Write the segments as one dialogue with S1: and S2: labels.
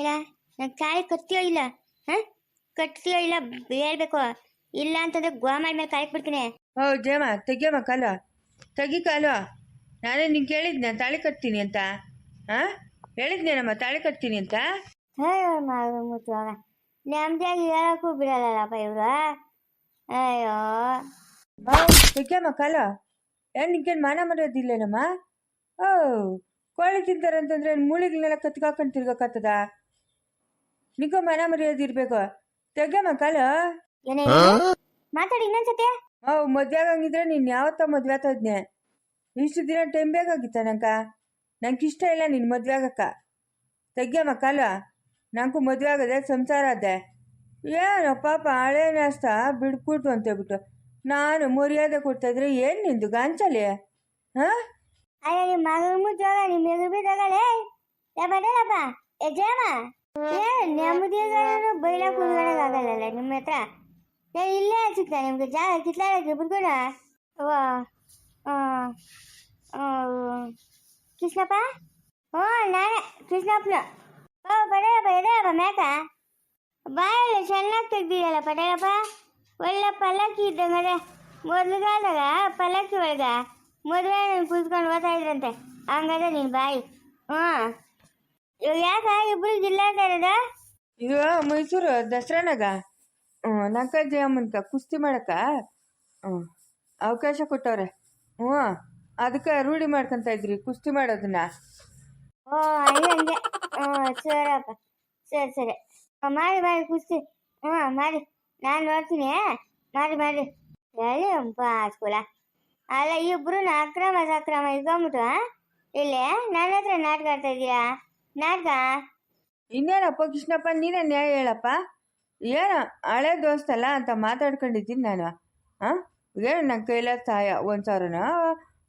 S1: ಇಲ್ಲ ನಂಗೆ ಕಾಯಿ ಕಟ್ತೀಯೋ ಇಲ್ಲ? ಹಾಂ? ಕಟ್ತೀಯೋ ಇಲ್ಲ ಹೇಳ್ಬೇಕು. ಇಲ್ಲ ಅಂತಂದ್ರೆ ಗೋಮಾಳ ಮೇಲೆ ಕಾಯಕ್ ಬಿಡ್ತೀನಿ.
S2: ಓ ಜಯಮ್ಮ ತೆಗಿಯಮ್ಮ ಕಾಲು. ತೆಗಿ ಕಾಲು. ನಾನೇ ನಿಂಗೆ ಕೇಳಿದ್ನ ತಾಳಿ ಕಟ್ತೀನಿ ಅಂತ. ಹಾಂ? ಹೇಳಿದ್ನೇನಮ್ಮ ತಾಳಿ ಕಟ್ತೀನಿ ಅಂತ.
S1: ಅಯ್ಯೋ ನಾನು ಮುಚ್ಚುವಾಗ ನೆಮ್ಮದಿಯಾಗಿ ಹೇಳಕ್ಕೂ ಬಿಡಲ್ಲಪ್ಪ ಇವರು. ಅಯ್ಯೋ.
S2: ಓ ತೆಗಿಯಮ್ಮ ಕಾಲು. ಏನು ನಿಂಗೇನು ಮಾನ ಮರ್ಯಾದಿಲ್ಲೇನಮ್ಮ ಓ ಕೋಳಿ ತಿಂತಾರಂತಂದ್ರೆ ಮೂಳಿಗಳನ್ನೆಲ್ಲ ಕತ್ಕಾಕೊಂಡು ತಿರ್ಗಕ್ಕತ್ತದ ನಿಂಗೂ ಮನ ಮರ್ಯಾದೆ ಇರಬೇಕು. ತೆಗಿಯಮ್ಮ ಕಾಲು.
S1: ಏನೇ ಮಾತಾಡಿ ಇನ್ನೊಂದ್ಸತಿ.
S2: ಓ ಮದುವೆ ಆಗಂಗಿದ್ರೆ ನೀನು ಯಾವತ್ತ ಮದುವೆ ಆತದ್ನೆ ಇಷ್ಟು ದಿನ ಟೈಮ್ ಬೇಕಾಗಿತ್ತ ನಂಕ ನಂಗೆ? ಇಷ್ಟ ಇಲ್ಲ ನೀನು ಮದುವೆ ಆಗಕ್ಕ. ತೆಗ್ಯಮ್ಮ ಕಾಲು. ನಂಗೂ ಮದುವೆ ಆಗದೆ ಸಂಸಾರ ಅದೇ ಏನೋ ಪಾಪ ಹಳೆ ನಾಷ್ಟ ಬಿಡ್ಕೊಟ್ಟು ಅಂತೇಳ್ಬಿಟ್ಟು ನಾನು ಮರ್ಯಾದೆ ಕೊಡ್ತಾ ಇದ್ರೆ ಏನ್ ನಿಂದು ಗಾಂಚಲಿ? ಹಾ?
S1: ಅಯ್ಯೋ ನಿಮ್ಮ ಮಗ ಮುಚ್ಚುವಾಗ ನಿಮ್ಮ ಎದುರು ಬಿದ್ದಾಗಲೇ ಯಾ ಅಪ್ಪ ಯಜಾಮ ಏ ನೆಮ್ಮದಿಯಾಗೂ ಬೈಲ ಕುಂದ್ಕೊಳಕ್ಕಾಗಲ್ಲ ನಿಮ್ಮ ಹತ್ರ? ಏ, ಇಲ್ಲೇ ಸಿಗ್ತಾ ನಿಮ್ಗೆ ಜಾಗ ಕಿತ್ಲಾಡಕ್ಕೆ ಬಿಡ್ಕೊಡ ಅವ್ವ ಕೃಷ್ಣಪ್ಪ? ಹ್ಞೂ ನಾನೇ, ಕೃಷ್ಣಪ್ಪನ. ಓ ಪಡೆಯಪ್ಪ ಎದೇಳಪ್ಪ ಮೇಕ ಬಾಯಲ್ಲಿ ಚೆನ್ನಾಗಿ ತೆಗ್ದಿದಲ್ಲ ಪಡೆಯಪ್ಪ ಒಳ್ಳೆ ಪಲ್ಲಕ್ಕಿ ಇದ್ದಂಗದೆ ಮೊದ್ಲುಗಾದಾಗ ಪಲ್ಲಕ್ಕಿ ಒಳಗ ಮದುವೆ ಕುತ್ಕೊಂಡು ಓದ್ತಾ ಇದ್ರಂತೆ. ಹಂಗದ ನಿನ್ ಬಾಯಿ. ಹ್ಞೂ ಯಾಕ ಇಬ್ರು ಜಿಲ್ಲಾ ಇರೋದ
S2: ಇದು ಮೈಸೂರು ದಸರಾನಾಗ. ಹ್ಞೂ ನಂಕಜ್ಜಿ ಅಮ್ಮನ್ಕ ಕುಸ್ತಿ ಮಾಡಕ್ಕ ಹ್ಞೂ ಅವಕಾಶ ಕೊಟ್ಟವ್ರೆ. ಹ್ಞೂ ಅದಕ್ಕೆ ರೂಢಿ ಮಾಡ್ಕೊಂತ ಇದ್ರಿ ಕುಸ್ತಿ ಮಾಡೋದನ್ನ.
S1: ಓ ಅಯ್ಯೋ ಹಂಗೆ. ಹ್ಞೂ ಸರಪ್ಪ ಸರಿ ಸರಿ. ಮಾಡಿ ಮಾಡಿ ಕುಸ್ತಿ. ಹ್ಞೂ ಮಾಡಿ. ನಾನು ನೋಡ್ತೀನಿ. ಮಾಡಿ ಮಾಡಿ. ಹೇಳಿ ಅಪ್ಪ ಸ್ಕೂಲ ಅಲ್ಲ ಇಬ್ರು ಅಕ್ರಮ ಸಕ್ರಮ ಇಟ್ಕೊಂಬಿಟ್ಟು ಇಲ್ಲೇ ನನ್ನ ಹತ್ರ ನಾಟಕ ಆಡ್ತಾ ಇದೀಯಾ? ನಾಟಕ
S2: ಇನ್ನೇನಪ್ಪ ಕೃಷ್ಣಪ್ಪ ನೀನೇ ನ್ಯಾಯ ಹೇಳಪ್ಪ? ಏನು ಹಳೆ ದೋಸ್ತಲ್ಲ ಅಂತ ಮಾತಾಡ್ಕೊಂಡಿದ್ದೀನಿ ನಾನು. ಹಾಂ ಏನು ನನ್ನ ಕೈಲ ಸಹಾಯ ಒಂದು ಸಾವಿರನ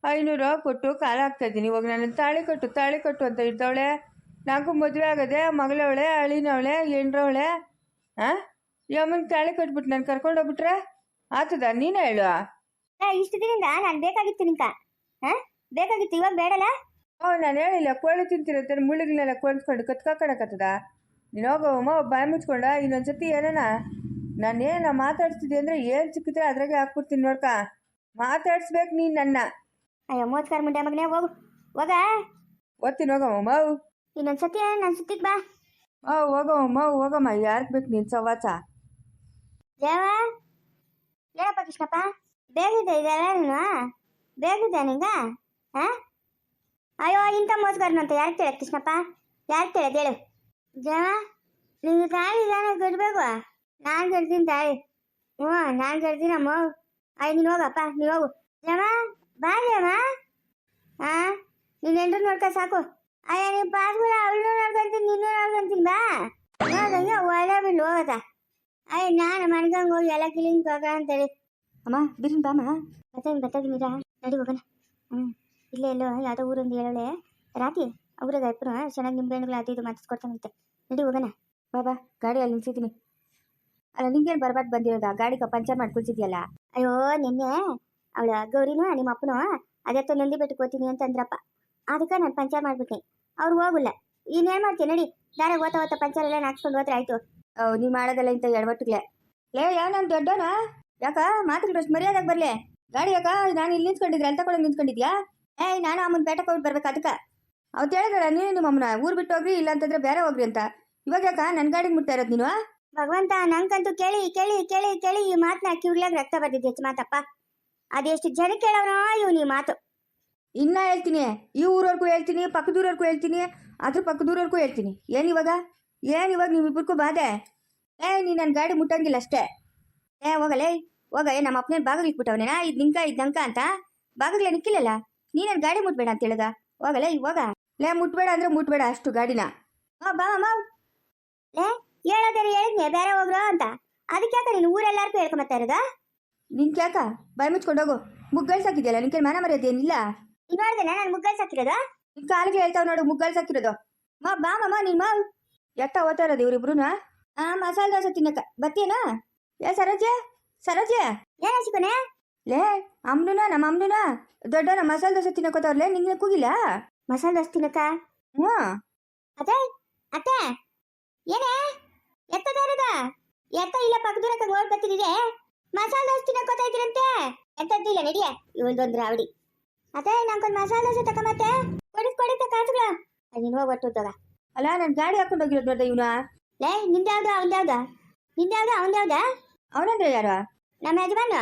S2: ಐನೂರು ಕೊಟ್ಟು ಕಾಲ ಹಾಕ್ತಾಯಿದ್ದೀನಿ ಇವಾಗ ನಾನು ತಾಳಿ ಕಟ್ಟು ತಾಳಿ ಕಟ್ಟು ಅಂತ ಇದ್ದವಳೆ ನನಗೂ ಮದುವೆ ಆಗದೆ ಮಗಳವಳೆ ಅಳಿನವಳೆ ಎಂಡ್ರವಳೆ ಹಾಂ ಯಮ್ಮನ ತಾಳಿ ಕಟ್ಬಿಟ್ಟು ನಾನು ಕರ್ಕೊಂಡೋಗ್ಬಿಟ್ರೆ ಆತದ ನೀನೇ ಹೇಳು.
S1: ಇಷ್ಟು ದಿನದಿಂದ ನಾನು ಬೇಕಾಗಿತ್ತು ನಿಂಕ. ಹಾಂ ಬೇಕಾಗಿತ್ತು ಇವಾಗ ಬೇಡಲ್ಲ?
S2: ಓ ನಾನು ಹೇಳಿಲ್ಲ ಕೋಳಿ ತಿಂತಿರತ್ತೆ ಮುಳ್ಳುಗಳನ್ನೆಲ್ಲ ಕೊಳ್ಸ್ಕೊಂಡು ಕತ್ಕಾಕಣಕತ್ತದ ನೀನು ಹೋಗಮ್ಮ ಬಾಯಿ ಮುಚ್ಕೊಂಡ ಇನ್ನೊಂದ್ಸತಿ ಏನನ ನಾನು ಏನ ಮಾತಾಡ್ತಿದ್ದೆ ಅಂದರೆ ಏನು ಸಿಕ್ಕಿದ್ರೆ ಅದ್ರಾಗೆ ಹಾಕ್ಬಿಡ್ತೀನಿ ನೋಡ್ಕ. ಮಾತಾಡ್ಸ್ಬೇಕು ನೀನು ನನ್ನ.
S1: ಅಯ್ಯೋ ಮೋತ್ಕರ್ ಮುಂಡೆ ಮಗನೇ ಹೋಗು ಹೋಗ.
S2: ಓದ್ತೀನಿ ಹೋಗಮ್ಮ ಮಾವು
S1: ಇನ್ನೊಂದ್ಸತಿ ನನ್ನ ಸುತ್ತಿಗೆ ಬಾ.
S2: ಓ ಹೋಗಮ್ಮ ಮಾವು ಹೋಗಮ್ಮ ಯಾರಿಗೆ ಬೇಕು ನೀನು ಸವಾಸ?
S1: ದೇವ ಏನಪ್ಪ ಕೃಷ್ಣಪ್ಪ ಬೇಗಿದೆ ಇದೆಲ್ಲ ನೀನು ಬೇಗಿದೆ ನಿಂಗ ಹಾ ಅಯ್ಯೋ, ಇಂಥ ಅಂತ ಯಾರು ಕೇಳ ಕೃಷ್ಣಪ್ಪ? ಯಾರು ಕೇಳೋದು ಹೇಳು. ಜನ ನಿಂಗೆ ತಾಳಿ ದಾನ ಕಟ್ಬೇಕು. ನಾನು ಕಟ್ತೀನಿ ತಾಳಿ. ಹ್ಞೂ, ನಾನು ಕಟ್ತೀನಿ ಅಮ್ಮ. ಅಯ್ಯ, ನೀನು ಹೋಗಪ್ಪ, ನೀನು ಹೋಗು. ಜಮ, ಬಾ ಜಮ. ಹಾಂ ನೀನು ಎಂಟ್ರು ನೋಡ್ಕೊ ಸಾಕು. ಅಯ್ಯ ನೀವು ಪಾಸ್ಗಳ ಅವಳು ನೋಡ್ಕೊಂತೀನಿ, ನಿನ್ನೂ ನೋಡ್ಕೊಂತೀನಿ, ಬಾ. ನೋಡಂಗೆ ಒಳ್ಳೆ ಬಿಡ್ಲು ಹೋಗತ್ತಾ. ಅಯ್ಯ, ನಾನು ಮನ್ಕಂಗೆ ಹೋಗಿ ಎಲ್ಲ ಕಿಲಿಂಗ್ ತಗ ಅಂತೇಳಿ
S3: ಅಮ್ಮ ಬಿರಿನ್ ಬಾಮ
S1: ಬತ್ತಾಗಿ ಬತ್ತಾಗಿ ಮೀರಾ ನಡಿ, ಹೋಗೋಣ. ಹ್ಞೂ ಇಲ್ಲೇ ಎಲ್ಲೋ ಯಾವುದೋ ಊರೊಂದು ಹೇಳೋಳೆ. ರಾತಿ ಊರಾಗ ಇಬ್ಬರು ಚೆನ್ನಾಗಿ ನಿಂಬೆ ಹಣ್ಣುಗಳು ಅದು ಇದು ಮಾತಾಡ್ಕೊಡ್ತಾನಂತೆ ನಡಿ ಹೋಗೋಣ.
S3: ಬಾಬಾ ಗಾಡಿ ಅಲ್ಲಿ ನಿಲ್ಸಿದ್ದೀನಿ. ಅಲ್ಲ ನಿಂಗೇನು ಬರ್ಬಾರ್ದು ಬಂದಿರೋದ? ಗಾಡಿಗೆ ಪಂಚರ್ ಮಾಡಿ ಕುಲ್ಸಿದ್ಯಲ್ಲ
S1: ಅಯ್ಯೋ ನಿನ್ನೆ ಅವಳ ಗೌರಿನೂ ನಿಮ್ಮ ಅಪ್ಪನೂ ಅದಕ್ಕೆ ನಂದಿ ಬೆಟ್ಟಕ್ಕೆ ಹೋಗ್ತೀನಿ ಅಂತಂದ್ರಪ್ಪ. ಅದಕ್ಕೆ ನಾನು ಪಂಚರ್ ಮಾಡ್ಬಿಟ್ಟೆ. ಅವ್ರು ಹೋಗಿಲ್ಲ. ಇನ್ನೇನು ಮಾಡ್ತೀನಿ ನಡಿ. ದಾರ ಓದ್ತಾ ಓದ್ತಾ ಪಂಚರ್ ಎಲ್ಲ ಹಾಕ್ಸ್ಕೊಂಡು ಹೋದ್ರೆ ಆಯ್ತು.
S3: ಓ ನೀವು ಮಾಡೋದಲ್ಲ ಇಂಥ ಎಡವಟ್ಟುಗ್ಲೆ ಲೇ ಯಾವ ನಾನು ದೊಡ್ಡವನ ಯಾಕ ಮಾತಾಡೋಷ್ಟು ಮರ್ಯಾದಾಗ ಬರ್ಲಿ? ಗಾಡಿ ಯಾಕ ನಾನು ಇಲ್ಲಿ ನಿಂತ್ಕೊಂಡಿದ್ರೆ? ಅಂತ ಕೂಡ ನಿಂತ್ಕೊಂಡಿದ್ಯಾ? ಏಯ್ ನಾನು ಅಮ್ಮನ ಬೇಟಕ್ಕೆ ಹೋಗಿ ಬರ್ಬೇಕು ಅದಕ್ಕೆ ಅವತ್ತು ಹೇಳಿದ್ರ ನೀನು ನಿಮ್ಮ ಅಮ್ಮನ ಊರು ಬಿಟ್ಟು ಹೋಗ್ರಿ ಇಲ್ಲ ಅಂತಂದ್ರೆ ಬೇರೆ ಹೋಗ್ರಿ ಅಂತ. ಇವಾಗ ಯಾಕ ನನ್ನ ಗಾಡಿಗೆ ಮುಟ್ತಾ ಇರೋದು ನೀನು?
S1: ಭಗವಂತ ನಂಗಂತೂ ಕೇಳಿ ಕೇಳಿ ಕೇಳಿ ಕೇಳಿ ಈ ಮಾತನ್ನ ಕಿವ್ಲಾಗ ರಕ್ತ ಬರ್ದಿದ್ದೆ ಹೆಚ್ಚು ಮಾತಪ್ಪ. ಅದೆಷ್ಟು ಜನ ಕೇಳೋನೋ ಇವ್ನು ಈ ಮಾತು.
S3: ಇನ್ನ ಹೇಳ್ತೀನಿ ಈ ಊರವ್ರಿಗೂ ಹೇಳ್ತೀನಿ ಪಕ್ಕದೂರವ್ರಿಗೂ ಹೇಳ್ತೀನಿ ಅದ್ರ ಪಕ್ಕದೂರವ್ರಿಗೂ ಹೇಳ್ತೀನಿ. ಏನು ಇವಾಗ? ಏನು ಇವಾಗ ನೀವಿಬ್ಬರಿಗೂ ಬಾಧೆ? ಏ ನೀ ನನ್ನ ಗಾಡಿ ಮುಟ್ಟಂಗಿಲ್ಲ ಅಷ್ಟೇ. ಏ ಹೋಗಲೇ ಹೋಗ ಏ ನಮ್ಮ ಅಪ್ಪನೇ ಬಾಗಿಲು ಇಟ್ಬಿಟ್ಟವನೇನಾ ಇದು ನಿಂಕ ಇದು ಅಂತ? ಬಾಗಿಲೇ ನಿಕ್ಕಿಲ್ಲಲ್ಲ? ನನ್ನ ಗಾಡಿ ಮುಟ್ಬೇಡ ಅಂತ ಹೇಳದ? ಹೋಗಲ್ಲ ಇವಾಗ? ಲೇ ಮುಟ್ಬೇಡ ಅಂದ್ರೆ ಮುಟ್ಬೇಡ ಅಷ್ಟು ಗಾಡಿನ. ಹಾ ಬಾ
S1: ಲೇ ಹೇಳಿದ್ನೆ ಬೇರೆ ಹೋಗ್ರೋ ಅಂತ. ಅದಕ್ಕೆ ಯಾಕೆ ನೀನು ಊರೆಲ್ಲಾರ್ಗೂ ಹೇಳ್ಕೊಂಬತ್ತಾ ಇರೋದ?
S3: ನಿನ್ ಕ್ಯಾಕ ಬಾಯಿ ಮುಚ್ಕೊಂಡು ಹೋಗು. ಮುಗ್ಗಳು ನಿನ್ ನಿನ್ಗೆ ಮನ ಮರ್ಯಾದೆ ಏನಿಲ್ಲ?
S1: ನೀನು ನೋಡಿದೆ ನಾನು ಮುಗ್ಗಲ್ ಸಾಕಿರೋದ
S3: ನಿನ್ ಕಾಲಿಗೆ ಹೇಳ್ತಾವ್ ನೋಡು ಮುಗ್ಗಲ್ ಸಾಕಿರೋದು ಮಾ ಬಾ ಮಮ್ಮ ನಿನ್ ಮಾ. ಎಟ್ಟ ಓದ್ತಾ ಇರೋದು ಇವ್ರಿಬ್ರುನ? ಆ ಮಸಾಲೆ ದೋಸೆ ತಿನ್ನಕ. ಬತ್ತೀನಾ ಏ ಸರೋಜೆ? ಸರೋಜೆ?
S1: ಏನ ಸಿಕ್ಕನೆ
S3: ಲೇ ಅಮ್ನುನ ನಮ್ಮ ಅಮ್ನುನ ದೊಡ್ಡನ ಮಸಾಲೆ ದೋಸೆ ತಿನ್ನಕೋತಾವ್ರಲೇ ನಿಂಗೆ ಕೂಗಿಲ್ಲ?
S1: ಮಸಾಲೆ ದೋಸೆ ತಿನ್ನಕ
S3: ಹ್ಞೂ.
S1: ಅದೇ ಅತ್ತೆ
S4: ಏನೇ ಎತ್ತದ ಇರೋದ ಎತ್ತ ಇಲ್ಲ ಪಕ್ಕದೂರಕ್ಕೆ ಓಡ್ ಬರ್ತಿದೆ ಮಸಾಲೆ ದೋಸೆ ತಿನ್ನಕೋತಾ ಇದ್ರಂತೆ ಎಂತದ್ದಿಲ್ಲ ನಡಿಯ ಇವಳ್ದೊಂದು ರಾವಡಿ. ಅದೇ ನಂಗೊಂದು ಮಸಾಲೆ ದೋಸೆ ತಗೊಂಬತ್ತೆ ಕೊಡಿಸ್ ಕೊಡಿತ ಕಾಸುಗಳ. ನೀನು ಹೋಗಿ ಒಟ್ಟು
S3: ಅಲ್ಲ ನಾನು ಗಾಡಿ ಹಾಕೊಂಡು ಹೋಗಿರೋದು ನೋಡ್ದೆ ಇವನ.
S4: ಲೇ ನಿಂದ್ಯಾವ್ದು ಅವಂದ್ಯಾವ್ದ ನಿಂದ್ಯಾವ್ದು ಅವಂದ್ಯಾವ್ದ
S3: ಅವನಂದ್ರೆ ಯಾರು?
S4: ನಮ್ಮ ಯಜಮಾನ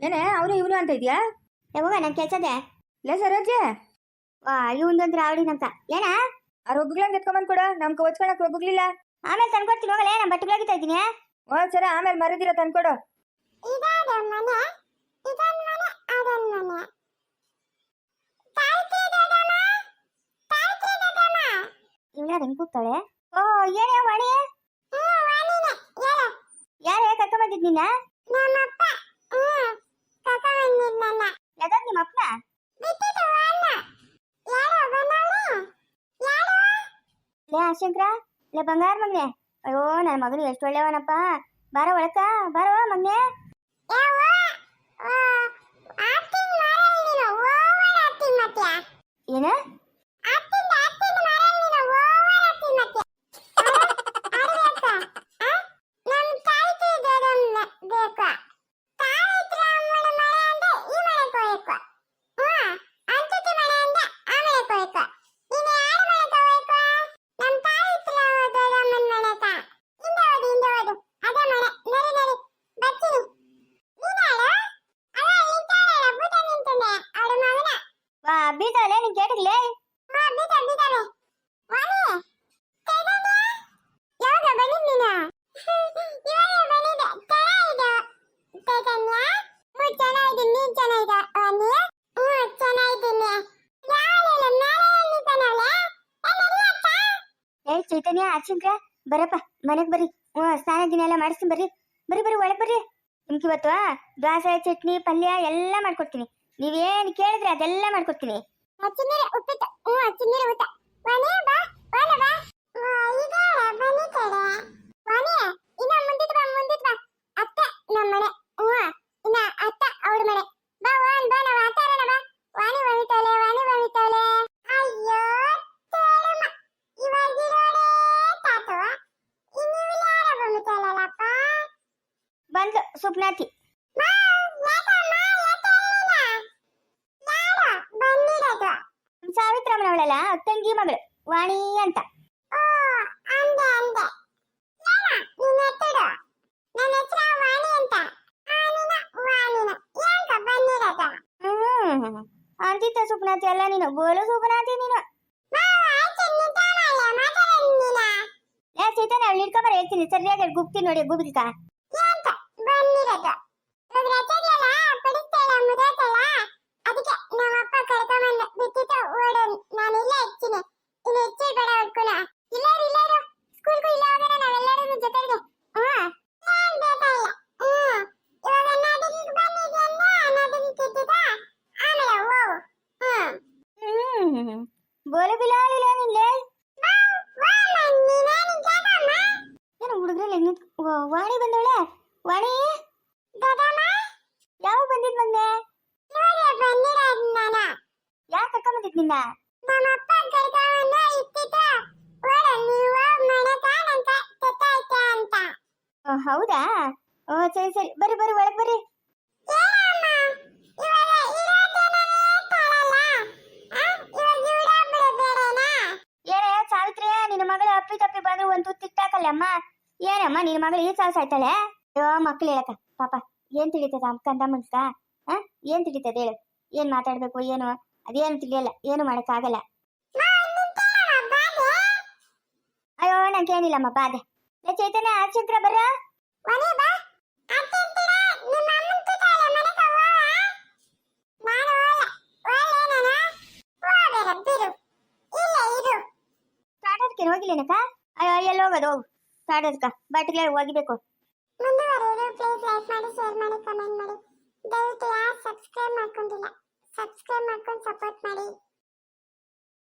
S3: ಏನೇ ಅವರು ಇವನು ಅಂತ ಇದೆಯಾ?
S4: ಯಾವಾಗ ನಂಗೆ ಕೆಲ್ಸದೆ
S3: ಲೇ ಸರೋಜೆ!
S4: ವಾ ಇವಂದೊಂದು ರಾವಡಿನಂತ ಏನ?
S3: ಆ ರೊಗ್ಗಳಂಗೆ ಎತ್ಕೊಂಬಂದ್ ಕೊಡು ನಮ್ಗೆ ಒಚ್ಕೊಳಕ್ ರೊಬ್ಬಗಳಿಲ್ಲ
S4: ಆಮೇಲೆ ತಂದ್ಕೊಡ್ತೀನಿ ಹೋಗಲೇ ನಾನು ಬಟ್ಟೆಗಳಾಗಿತ್ತಾ ಇದ್ದೀನಿ.
S3: ಓ ಸರ ಆಮೇಲೆ ಮರದಿರ ತಂದ್ಕೊಡು.
S4: ಇವಳ ಹೆಂಗ್ ಕೂಗ್ತಾಳೆ? ಓ ಏನೇ ವಾಣಿ ಯಾರೇ ಕರ್ಕೊಂಡ್ ಬಂದಿದ್ ನಿನ್ನ ನಮ್ಮಪ್ಪ ಯಾವ್ದಾದ್ ನಿಮ್ಮ ಅಪ್ಪನ ಲೇ ಆಶಂಕ್ರ ಲೇ ಬಂಗಾರ ಮಗ್ನೆ ಅಯ್ಯೋ, ನನ್ನ ಮಗನು ಎಷ್ಟು ಒಳ್ಳೆಯವನಪ್ಪ. ಬಾರ ಒಳಕ, ಬಾರ ಮಗ್ನೆ ಏನ? ಬಂದಿದ್ ನೀನು ಇವಾಗ ಬಂದಿದ್ದೆ. ಚೆನ್ನಾಗಿದೆ ಚೈತನ್ಯ ಹ್ಞೂ ಚೆನ್ನಾಗಿದೆ ನೀನ್ ಚೆನ್ನಾಗಿದೆ ಅವನಿ ಹ್ಞೂ ಚೆನ್ನಾಗಿದ್ದೀನಿ. ಏ ಚೈತನ್ಯ ಆಚಂಕ್ರ ಬರಪ್ಪ. ಮನೆಗ್ ಬರ್ರಿ. ಹ್ಞೂ ಸ್ನಾನ ದಿನ ಎಲ್ಲ ಮಾಡಿಸ್ತೀನಿ ಬರ್ರಿ. ಬರ್ರಿ ಬರ್ರಿ ಒಳಗ್ ಬರ್ರಿ. ನಿಮ್ಗೆ ಇವತ್ತು ದ್ವಾಸೆ ಚಟ್ನಿ ಪಲ್ಯ ಎಲ್ಲ ಮಾಡ್ಕೊಡ್ತೀನಿ. ನೀವೇನ್ ಕೇಳಿದ್ರೆ ಅದೆಲ್ಲ ಮಾಡ್ಕೊಡ್ತೀನಿ. ಅಚ್ಚಿನೀರೆ ಉಪ್ಪಿಟ್ಟು. ಹ್ಞೂ ಅಚ್ಚಿನೀರೆ ಊಟ ವಾಣಿ ಬಾ ವಾಣಿ ಬಾ. ಈಗ ಬನ್ನಿ ಕಡೆ. ವಾಣಿ ಇನ್ನ ಮುಂದಿಟ್ ಬಾ ಮುಂದಿಟ್ ಬಾ. ಅತ್ತೆ ನಮ್ಮ ಮನೆ. ಹ್ಞೂ, ಇನ್ನ ಅತ್ತ ಮನೆ. ಬಾ ವಾನ್ ಬಾ, ನಾವು ಆಟಾಡೋಣ, ಬಾ. ವಾಣಿ ಬಮಿತಾಳೆ ವಾಣಿ ಬಮಿತಾಳೆ ಅಯ್ಯೋ ಬಂದು ಸಾವಿತ್ರಮ್ಮನವಳಲ್ಲ ತಂಗಿ ಮಗಳು. ವಾಣಿ ಅಂತ. ಅಂತಿತ್ತ ಸುಪ್ನಾತಿ ಅಲ್ಲ ನೀನು. ಬೋಲು ಸುಪ್ನಾತಿ ನೀನು. ಏ ಚೈತನ್ಯ ಅವಳು ಹಿಡ್ಕೊಂಬರ ಹೇಳ್ತೀನಿ. ಸರಿಯಾಗಿ ಗುಪ್ತಿ ನೋಡಿ ಗುಬ್ದಿಕ ಬಂದಿರೋದು? ಅದಕ್ಕೆ ನಮ್ಮಪ್ಪ ಕರ್ಕೊಂಬಂದ ಬಿಟ್ಟಿತ್ತು ಓಡೋನು ನಾನು ಇಲ್ಲೇ ಹೆಚ್ಚಿನಿ ಇನ್ನು ಹೆಚ್ಚಿ ಬೇಡ ಹೊಡ್ಕೊಳ ಇಲ್ಲ ಇಲ್ಲ ಸ್ಕೂಲ್ಗೂ ಇಲ್ಲ ಹೋಗೋಣ ನಾವೆಲ್ಲರೂ ಜೊತೆಗೆ ಹ್ಮ್ ಏನ್ ಬೇಕಾಗಿಲ್ಲ ಹ್ಮ್ ಇವಾಗ ನದಿಗೆ ಬಂದಿದ್ಯಲ್ಲ ನದಿಗೆ ತಿದ್ದಿದ ಆಮೇಲೆ ಹೋಗು ಹ್ಮ್ ಹ್ಮ್ ಬೋಲು ಬಿಲಾಳಿಲ್ಲ ನಿನ್ಲೆ ಏನು ಹುಡುಗ್ರಲ್ಲಿ ನಿಂತ್ ವಾಣಿ ಬಂದವಳೆ? ವಾಣಿ? ಯಾವ ಬಂದಿದ್ ಬಂದೆ ಯಾಕೆ ಕರ್ಕೊಂಡ್ ಬಂದಿದ್ ನಿನ್ನ? ಹೌದಾ? ಓ ಸರಿ ಸರಿ. ಬರ್ರಿ ಬರ್ರಿ ಒಳಗ್ ಬರ್ರಿ. ಏನೇ ಸಾವಿತ್ರಿ ನಿನ್ನ ಮಗಳ ಅಪ್ಪಿ ತಪ್ಪಿ ಬಂದ್ರೆ ಒಂದು ತುತ್ತಿಟ್ಟಾಕಲ್ಲಮ್ಮ ಏನಮ್ಮ ನಿನ್ನ ಮಗಳು ಈ ಸಾಹಸ ಆಯ್ತಾಳೆ? ಅಯ್ಯೋ, ಮಕ್ಳು ಹೇಳಕ್ಕ. ಪಾಪ, ಏನ್ ತಿಳಿತದ ಕಂದ ಮನ್ಸ್ಕ ಹ? ಏನ್ ತಿಳಿತದ ಹೇಳು. ಏನ್ ಮಾತಾಡ್ಬೇಕು, ಏನು? ಅದೇನು ತಿಳಿಯಲ್ಲ, ಏನು ಮಾಡಕ್ಕಾಗಲ್ಲ. ಅಯ್ಯೋ ನಂಗೇನಿಲ್ಲಮ್ಮ ಬಾದೆ ಏ, ಚೈತನ್ಯ ಆಚಿತ್ರ ಬರ ಹೋಗಿಲ್ಲೇನಕ್ಕ? ಅಯ್ಯೋ, ಎಲ್ಲಿ ಹೋಗೋದು, ಹೋಗು. ಸ್ಟಾರ್ಟರ್ಕ ಮುಂದೆ ಒಗಿಬೇಕು
S5: ಮುಂದುವರೆಯಲು ಪ್ಲೀಸ್ ಲೈಕ್ ಮಾಡಿ ಶೇರ್ ಮಾಡಿ ಕಮೆಂಟ್ ಮಾಡಿ. ದಯವಿಟ್ಟು ಯಾರು ಸಬ್ಸ್ಕ್ರೈಬ್ ಮಾಡ್ಕೊಂಡಿಲ್ಲ ಸಬ್ಸ್ಕ್ರೈಬ್ ಮಾಡ್ಕೊಂಡು ಸಪೋರ್ಟ್ ಮಾಡಿ.